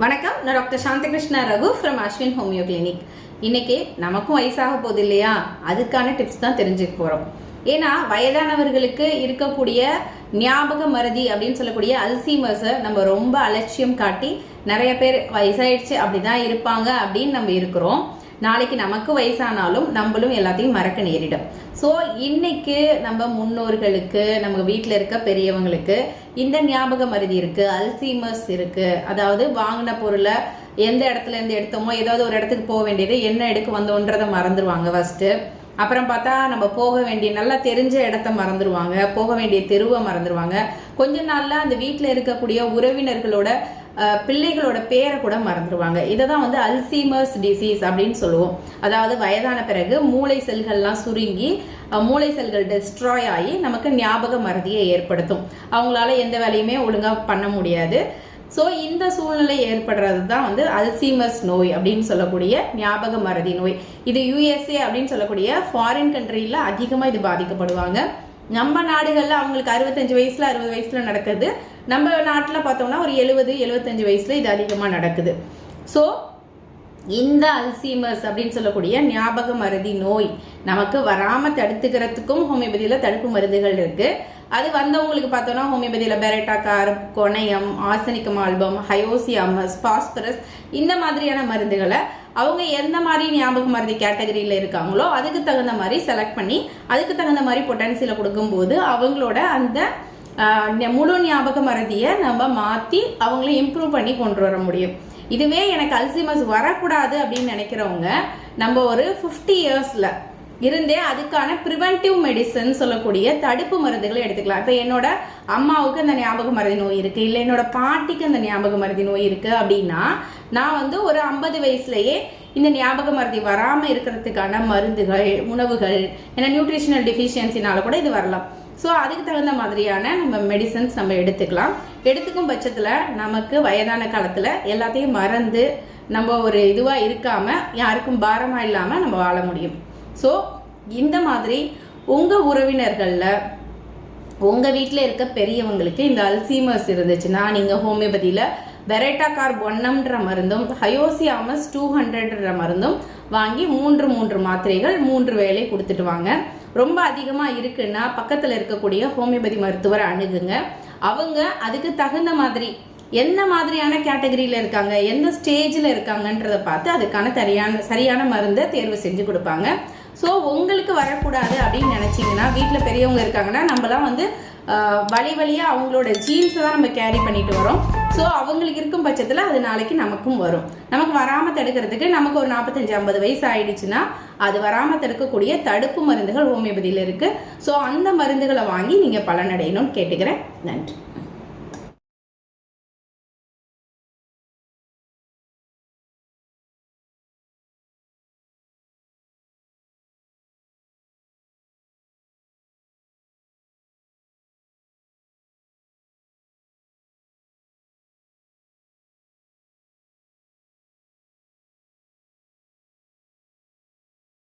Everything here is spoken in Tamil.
வணக்கம். நான் doctor Shanthakrishna Raghu from Ashwin homeo clinic இன்றைக்கி நமக்கும் வயசாக போகுது இல்லையா அதுக்கான டிப்ஸ் தான் தெரிஞ்சுக்க போகிறோம் ஏன்னா வயதானவர்களுக்கு இருக்கக்கூடிய ஞாபக மறதி அப்படின்னு சொல்லக்கூடிய அல்சீமர்ஸை நம்ம ரொம்ப அலட்சியம் காட்டி நிறைய பேர் வயசாயிடுச்சு அப்படிதான் இருப்பாங்க அப்படின்னு நம்ம இருக்கிறோம். நாளைக்கு நமக்கு வயசானாலும் நம்மளும் எல்லாத்தையும் மறக்க நேரிடும். ஸோ இன்னைக்கு நம்ம முன்னோர்களுக்கு நம்ம வீட்டில் இருக்க பெரியவங்களுக்கு இந்த ஞாபக மருதி இருக்கு அல்சீமர்ஸ் இருக்கு. அதாவது வாங்கின பொருளை எந்த இடத்துல இருந்து எடுத்தோமோ ஏதாவது ஒரு இடத்துக்கு போக வேண்டியது என்ன எடுக்க வந்தோன்றதை மறந்துடுவாங்க ஃபர்ஸ்ட் அப்புறம் பார்த்தா நம்ம போக வேண்டிய நல்லா தெரிஞ்ச இடத்த மறந்துடுவாங்க போக வேண்டிய தெருவை மறந்துடுவாங்க கொஞ்ச நாளில் அந்த வீட்டில் இருக்கக்கூடிய உறவினர்களோட பிள்ளைகளோட பேரை கூட மறந்துடுவாங்க இதை தான் வந்து அல்சீமர்ஸ் டிசீஸ் அப்படின்னு சொல்லுவோம். அதாவது வயதான பிறகு மூளை செல்கள்லாம் சுருங்கி மூளை செல்கள் டெஸ்ட்ராய் ஆகி நமக்கு ஞாபக மறதியை ஏற்படுத்தும். அவங்களால எந்த வேலையுமே ஒழுங்காக பண்ண முடியாது. ஸோ இந்த சூழ்நிலை ஏற்படுறது தான் வந்து அல்சீமர்ஸ் நோய் அப்படின்னு சொல்லக்கூடிய ஞாபக மறதி நோய். இது யூஎஸ்ஏ அப்படின்னு சொல்லக்கூடிய ஃபாரின் கண்ட்ரியில் அதிகமாக இது பாதிக்கப்படுவாங்க. நம்ம நாடுகளில் அவங்களுக்கு அறுபத்தஞ்சு வயசில் அறுபது வயசில் நடக்குது. நம்ம நாட்டில் பார்த்தோம்னா ஒரு எழுபது எழுபத்தஞ்சு வயசில் இது அதிகமாக நடக்குது. ஸோ இந்த அல்சீமர்ஸ் அப்படின்னு சொல்லக்கூடிய ஞாபக மருதி நோய் நமக்கு வராமல் தடுத்துக்கிறதுக்கும் ஹோமியோபதியில் தடுப்பு மருந்துகள் இருக்குது அது வந்தவங்களுக்கு பார்த்தோம்னா ஹோமியோபதியில் baryta carb conium arsenicum album hyoscyamus phosphorus இந்த மாதிரியான மருந்துகளை அவங்க எந்த மாதிரி ஞாபக மருதி கேட்டகரியில் இருக்காங்களோ அதுக்கு தகுந்த மாதிரி செலக்ட் பண்ணி அதுக்கு தகுந்த மாதிரி பொட்டன்சியில் கொடுக்கும்போது அவங்களோட அந்த முழு ஞாபக மருதியை நம்ம மாற்றி அவங்கள இம்ப்ரூவ் பண்ணி கொண்டு வர முடியும். இதுவே எனக்கு அல்சிமஸ் வரக்கூடாது அப்படின்னு நினைக்கிறவங்க நம்ம ஒரு ஃபிஃப்டி இயர்ஸில் இருந்தே அதுக்கான ப்ரிவென்டிவ் மெடிசன் சொல்லக்கூடிய தடுப்பு மருந்துகளை எடுத்துக்கலாம். இப்போ என்னோட அம்மாவுக்கு அந்த ஞாபக மருதி நோய் இருக்குது இல்லை என்னோட பாட்டிக்கு அந்த ஞாபக மருதி நோய் இருக்குது அப்படின்னா நான் வந்து ஒரு ஐம்பது வயசுலயே இந்த ஞாபக மருதி வராமல் இருக்கிறதுக்கான மருந்துகள் உணவுகள் ஏன்னா நியூட்ரிஷனல் டெஃபிஷியன்சினால கூட இது வரலாம். ஸோ அதுக்கு தகுந்த மாதிரியான நம்ம மெடிசன்ஸ் நம்ம எடுத்துக்கலாம். எடுத்துக்கும் பட்சத்தில் நமக்கு வயதான காலத்தில் எல்லாத்தையும் மறந்து நம்ம ஒரு இதுவாக இருக்காமல் யாருக்கும் பாரமாக இல்லாமல் நம்ம வாழ முடியும். ஸோ இந்த மாதிரி உங்கள் உறவினர்களில் உங்கள் வீட்டில் இருக்க பெரியவங்களுக்கு இந்த அல்சீமர்ஸ் இருந்துச்சுன்னா நீங்கள் ஹோமியோபதியில் வெரைட்டாகார் ஒன்னம்ன்ற மருந்தும் ஹயோசியாமஸ் டூ ஹண்ட்ரட்ன்ற மருந்தும் வாங்கி மூன்று மூன்று மாத்திரைகள் மூன்று வேலை கொடுத்துட்டு வாங்க. ரொம்ப அதிகமாக இருக்குன்னா பக்கத்தில் இருக்கக்கூடிய ஹோமியோபதி மருத்துவரை அணுகுங்க. அவங்க அதுக்கு தகுந்த மாதிரி எந்த மாதிரியான கேட்டகரியில் இருக்காங்க எந்த ஸ்டேஜில் இருக்காங்கன்றத பார்த்து அதுக்கான சரியான சரியான மருந்தை தேர்வு செஞ்சு கொடுப்பாங்க. ஸோ உங்களுக்கு வரக்கூடாது அப்படின்னு நினச்சிங்கன்னா வீட்டில் பெரியவங்க இருக்காங்கன்னா நம்மலாம் வந்து வழி வழியாக அவங்களோட ஜீன்ஸை தான் நம்ம கேரி பண்ணிட்டு வரோம். ஸோ அவங்களுக்கு இருக்கும் பட்சத்தில் அது நாளைக்கு நமக்கும் வரும். நமக்கு வராமல் தடுக்கிறதுக்கு நமக்கு ஒரு நாற்பத்தஞ்சு ஐம்பது வயசு ஆயிடுச்சுன்னா அது வராமல் தடுக்கக்கூடிய தடுப்பு மருந்துகள் ஹோமியோபதியில் இருக்குது ஸோ அந்த மருந்துகளை வாங்கி நீங்கள் பலனடையணும்னு கேட்டுக்கிறேன். நன்றி.